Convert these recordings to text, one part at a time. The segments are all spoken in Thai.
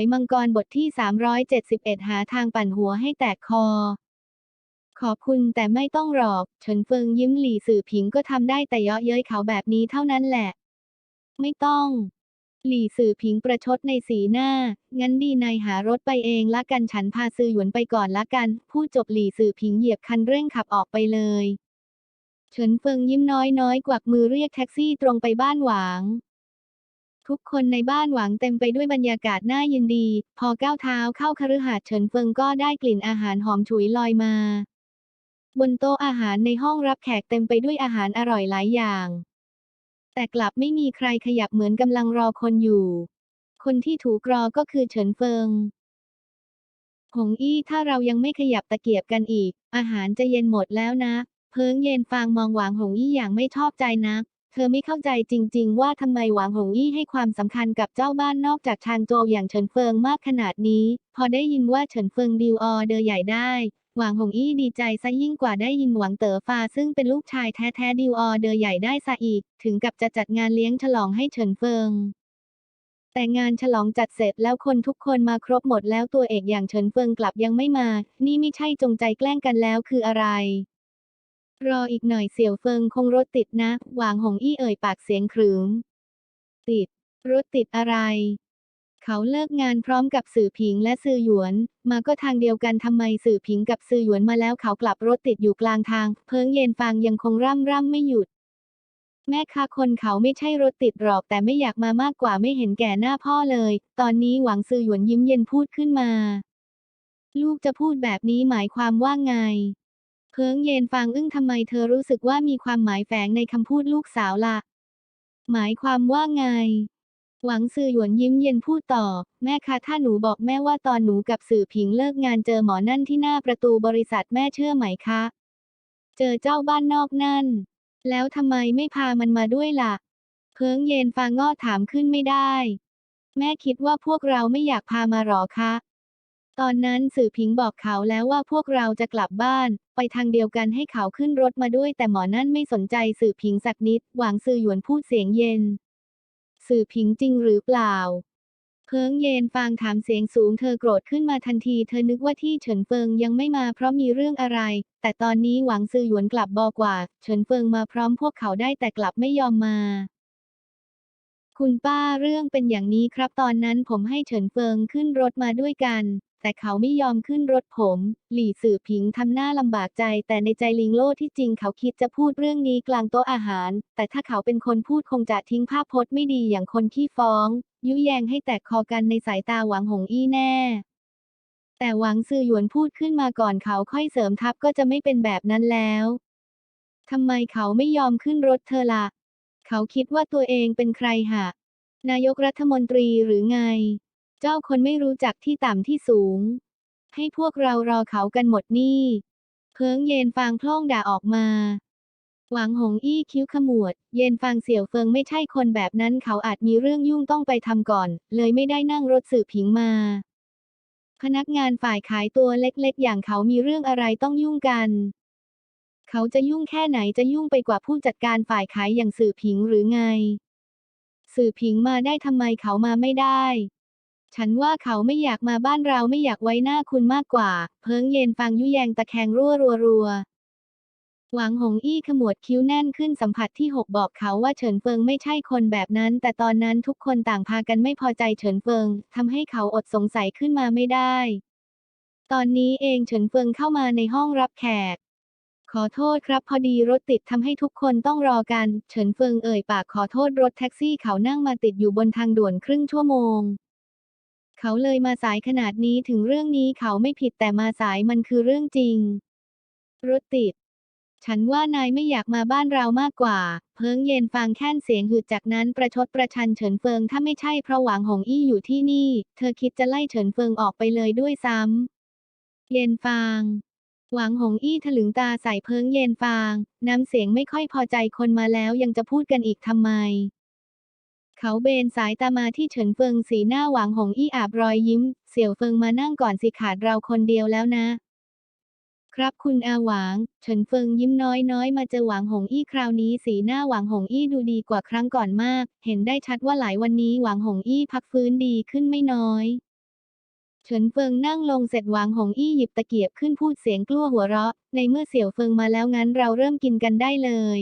ยมังกรบทที่ 371 หาทางปั่นหัวให้แตกคอ ขอบคุณแต่ไม่ต้องหรอก เฉินเฟิงยิ้มหลี่สื่อผิงก็ทำได้แต่เยาะเย้ยเขาแบบนี้เท่านั้นแหละ ไม่ต้อง หลี่สื่อผิงประชดในสีหน้า งั้นดีนายหารถไปเองละกันฉันพาซือหยวนไปก่อนละกัน พูดจบหลี่สื่อผิงเหยียบคันเร่งขับออกไปเลย เฉินเฟิงยิ้มน้อยน้อยๆกวักมือเรียกแท็กซี่ตรงไปบ้านหวาง ทุกคนในบ้านหวังเต็มไปด้วยบรรยากาศน่ายินดี พอก้าวเท้าเข้าคฤหาสน์เฉินเฟิงก็ได้กลิ่นอาหารหอมฉุยลอยมา บนโต๊ะอาหารในห้องรับแขกเต็มไปด้วยอาหารอร่อยหลายอย่าง แต่กลับไม่มีใครขยับเหมือนกำลังรอคนอยู่ คนที่ถูกรอก็คือเฉินเฟิงหงอี้ถ้าเรายังไม่ขยับตะเกียบกันอีก อาหารจะเย็นหมดแล้วนะ เพิงเย็นฟางมองหวางหงอี้อย่างไม่ชอบใจนัก เธอไม่เข้าใจจริง ๆ ว่าทำไมหวางหงอี้ให้ความสำคัญกับเจ้าบ้านนอกจากชางโจวอย่างเฉินเฟิงมากขนาดนี้ พอได้ยินว่าเฉินเฟิงดีลออเดอร์ใหญ่ได้ หวางหงอี้ดีใจซะยิ่งกว่าได้ยินหวังเต๋อฟาซึ่งเป็นลูกชายแท้ๆดีลออเดอร์ใหญ่ได้ซะอีก ถึงกับจะจัดงานเลี้ยงฉลองให้เฉินเฟิงแต่งานฉลองจัดเสร็จแล้วคนทุกคนมาครบหมดแล้วตัวเอกอย่างเฉินเฟิงกลับยังไม่มา นี่ไม่ใช่จงใจแกล้งกันแล้วคืออะไร รออีกหน่อยเสี่ยวเฟิงคงรถติดนะ หวางหงอี้เอ่ยปากเสียงขรึม ติด รถติดอะไร เขาเลิกงานพร้อมกับสื่อผิงและสื่อหยวน มาก็ทางเดียวกันทำไมสื่อผิงกับสื่อหยวนมาแล้วเขากลับรถติดอยู่กลางทาง เพิงเย็นฟางยังคงร่ำร่ำไม่หยุด แม่ค้าคนเขาไม่ใช่รถติดหรอกแต่ไม่อยากมามากกว่าไม่เห็นแก่หน้าพ่อเลย ตอนนี้หวังสื่อหยวนยิ้มเย็นพูดขึ้นมา ลูกจะพูดแบบนี้หมายความว่าไง เพิงเย็นฟางอึ้งทำไมเธอรู้สึกว่ามีความหมายแฝงในคำพูดลูกสาวล่ะ หมายความว่าไง หวังสื่อหยวนยิ้มเย็นพูดต่อ แม่คะถ้าหนูบอกแม่ว่าตอนหนูกับสื่อผิงเลิกงานเจอหมอนั่นที่หน้าประตูบริษัทแม่เชื่อไหมคะ เจอเจ้าบ้านนอกนั่น แล้วทำไมไม่พามันมาด้วยล่ะ เพิงเย็นฟางง้อถามขึ้นไม่ได้ แม่คิดว่าพวกเราไม่อยากพามาหรอคะ ตอนนั้นสื่อผิงบอกเขาแล้วว่าพวกเราจะกลับบ้าน ไปทางเดียวกันให้เขาขึ้นรถมาด้วย แต่หมอนั่นไม่สนใจสื่อผิงสักนิด หวังสื่อหยวนพูดเสียงเย็น สื่อผิงจริงหรือเปล่า เพิงเย็นฟางถามเสียงสูงเธอโกรธขึ้นมาทันที เธอนึกว่าที่เฉินเฟิงยังไม่มาเพราะมีเรื่องอะไร แต่ตอนนี้หวังซื่อหยวนกลับบอกว่า เฉินเฟิงมาพร้อมพวกเขาได้แต่กลับไม่ยอมมาคุณป้าเรื่องเป็นอย่างนี้ครับ ตอนนั้นผมให้เฉินเฟิงขึ้นรถมาด้วยกัน แต่เขาไม่ยอมขึ้นรถผม หลี่สื่อผิงทำหน้าลำบากใจ แต่ในใจลิงโลที่จริงเขาคิดจะพูดเรื่องนี้กลางโต๊ะอาหาร แต่ถ้าเขาเป็นคนพูดคงจะทิ้งภาพพจน์ไม่ดีอย่างคนที่ฟ้อง ยุแยงให้แตกคอกันในสายตาหวังหงอี้แน่ แต่หวังซื่อหยวนพูดขึ้นมาก่อนเขาค่อยเสริมทัพก็จะไม่เป็นแบบนั้นแล้วทำไมเขาไม่ยอมขึ้นรถเธอละ่ะ เขาคิดว่าตัวเองเป็นใครหะนายกรัฐมนตรีหรือไง เจ้าคนไม่รู้จักที่ต่ำที่สูง ให้พวกเรารอเขากันหมดนี่ เพิงเย็นฟางพล่องด่าออกมา หวังหงอี้คิ้วขมวด เย็นฟางเสี่ยวเฟิงไม่ใช่คนแบบนั้นเขาอาจมีเรื่องยุ่งต้องไปทำก่อน เลยไม่ได้นั่งรถสื่อผิงมา พนักงานฝ่ายขายตัวเล็กๆ อย่างเขามีเรื่องอะไรต้องยุ่งกัน เขาจะยุ่งแค่ไหนจะยุ่งไปกว่าผู้จัดการฝ่ายขายอย่างสื่อผิงหรือไง สื่อผิงมาได้ทำไมเขามาไม่ได้ ฉันว่าเขาไม่อยากมาบ้านเราไม่อยากไว้หน้าคุณมากกว่า เพิงเย็นฟังยุแยงตะแคงรั่วรัวรัวหวังหงอี้ขมวดคิ้วแน่นขึ้นสัมผัสที่หกบอกเขาว่าเฉินเฟิงไม่ใช่คนแบบนั้น แต่ตอนนั้นทุกคนต่างพากันไม่พอใจเฉินเฟิงทำให้เขาอดสงสัยขึ้นมาไม่ได้ ตอนนี้เองเฉินเฟิงเข้ามาในห้องรับแขก ขอโทษครับพอดีรถติดทำให้ทุกคนต้องรอกัน เฉินเฟิงเอ่ยปากขอโทษรถแท็กซี่เขานั่งมาติดอยู่บนทางด่วนครึ่งชั่วโมง เขาเลยมาสายขนาดนี้ถึงเรื่องนี้เขาไม่ผิดแต่มาสายมันคือเรื่องจริง รถติด ฉันว่านายไม่อยากมาบ้านเรามากกว่า เพิงเย็นฟังแค่นเสียงหึดจากนั้นประชดประชันเฉินเฟิงถ้าไม่ใช่เพราะหวังหงอี้อยู่ที่นี่ เธอคิดจะไล่เฉินเฟิงออกไปเลยด้วยซ้ำ เย็นฟางหวังหงอี้ถลึงตาใส่เพิงเย็นฟาง น้ำเสียงไม่ค่อยพอใจคนมาแล้วยังจะพูดกันอีกทำไม เขาเบนสายตามาที่เฉินเฟิงสีหน้าหวังหงอี้อาบรอยยิ้ม เสี่ยวเฟิงมานั่งก่อนสิขาดเราคนเดียวแล้วนะ ครับคุณอาหวางเฉินเฟิงยิ้มน้อยน้อยมาเจอหวางหงอี้คราวนี้สีหน้าหวางหงอี้ดูดีกว่าครั้งก่อนมาก เห็นได้ชัดว่าหลายวันนี้หวางหงอี้พักฟื้นดีขึ้นไม่น้อยเฉินเฟิงนั่งลงเสร็จหวางหงอี้หยิบตะเกียบขึ้นพูดเสียงกลั้วหัวเราะ ในเมื่อเสี่ยวเฟิงมาแล้วงั้นเราเริ่มกินกันได้เลย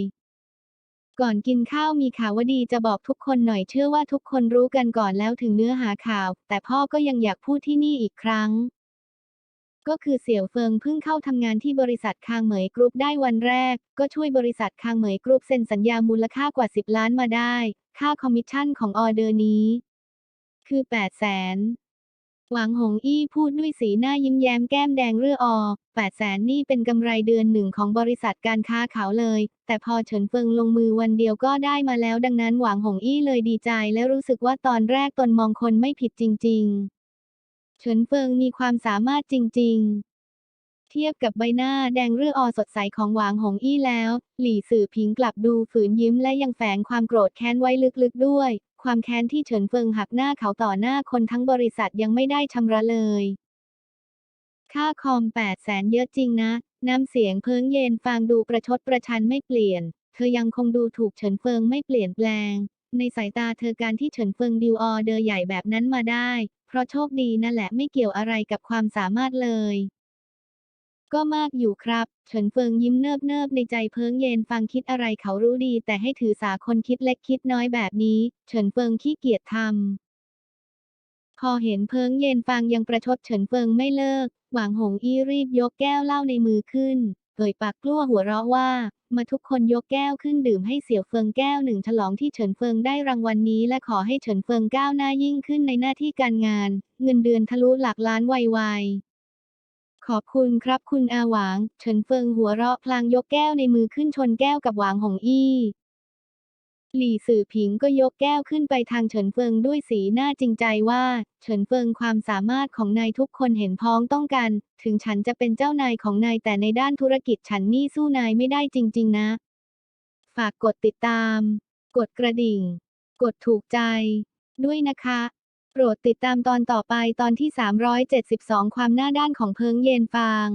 ก่อนกินข้าวมีข่าวว่าดีจะบอกทุกคนหน่อยเชื่อว่าทุกคนรู้กันก่อนแล้วถึงเนื้อหาข่าว แต่พ่อก็ยังอยากพูดที่นี่อีกครั้ง ก็คือเสี่ยวเฟิงเพิ่งเข้าทำงานที่บริษัทคางเหมยกรุ๊ปได้วันแรก ก็ช่วยบริษัทคางเหมยกรุ๊ปเซ็นสัญญามูลค่ากว่า 10 ล้านมาได้ ค่าคอมมิชชั่นของออเดอร์นี้ คือ8แสน หวังหงอี้พูดด้วยสีหน้ายิ้มแย้มแก้มแดงเรื่ออ8แสนนี่เป็นกำไรเดือนหนึ่งของบริษัทการค้าเขาเลย แต่พอเฉินเฟิงลงมือวันเดียวก็ได้มาแล้วดังนั้นหวังหงอี้เลยดีใจและรู้สึกว่าตอนแรกตนมองคนไม่ผิดจริง ๆ เฉินเฟิงมีความสามารถจริง ๆเทียบกับใบหน้าแดงเรื่ออสดใสของหวางหงอี้แล้ว หลี่สื่อผิงกลับดูฝืนยิ้มและยังแฝงความโกรธแค้นไว้ลึกๆด้วย ความแค้นที่เฉินเฟิงหักหน้าเขาต่อหน้าคนทั้งบริษัทยังไม่ได้ชำระเลย ค่าคอม8แสนเยอะจริงนะ น้ำเสียงเพิงเย็นฟังดูประชดประชันไม่เปลี่ยน เธอยังคงดูถูกเฉินเฟิงไม่เปลี่ยนแปลง ในสายตาเธอการที่เฉินเฟิงดิวออเดอร์ใหญ่แบบนั้นมาได้ เพราะโชคดีนั่นแหละไม่เกี่ยวอะไรกับความสามารถเลย ก็มากอยู่ครับเฉินเฟิงยิ้มเนิบเนิบๆในใจเพิงเย็นฟังคิดอะไรเขารู้ดี แต่ให้ถือสาคนคิดเล็กคิดน้อยแบบนี้ เฉินเฟิงขี้เกียจทำพอเห็นเพิงเย็นฟังยังประชดเฉินเฟิงไม่เลิก หวางหงอี้รีบยกแก้วเหล้าในมือขึ้นเอ่ยปากกลั้วหัวเราะว่า มาทุกคนยกแก้วขึ้นดื่มให้เสี่ยวเฟิงแก้วหนึ่งฉลองที่เฉินเฟิงได้รางวัลนนี้ และขอให้เฉินเฟิงก้าวหน้ายิ่งขึ้นในหน้าที่การงาน เงินเดือนทะลุหลักล้านไวๆ ขอบคุณครับคุณอาหวาง เฉินเฟิงหัวเราะพลางยกแก้วในมือขึ้นชนแก้วกับหวางหงอี้ หลี่สื่อผิงก็ยกแก้วขึ้นไปทางเฉินเฟิงด้วยสีหน้าจริงใจว่า เฉินเฟิงความสามารถของนายทุกคนเห็นพ้องต้องกัน ถึงฉันจะเป็นเจ้านายของนายแต่ในด้านธุรกิจฉันนี่สู้นายไม่ได้จริง ๆ นะ ฝากกดติดตาม กดกระดิ่ง กดถูกใจ ด้วยนะคะ โปรดติดตามตอนต่อไปตอนที่ 372 ความหน้าด้านของเพิงเย็นฟาง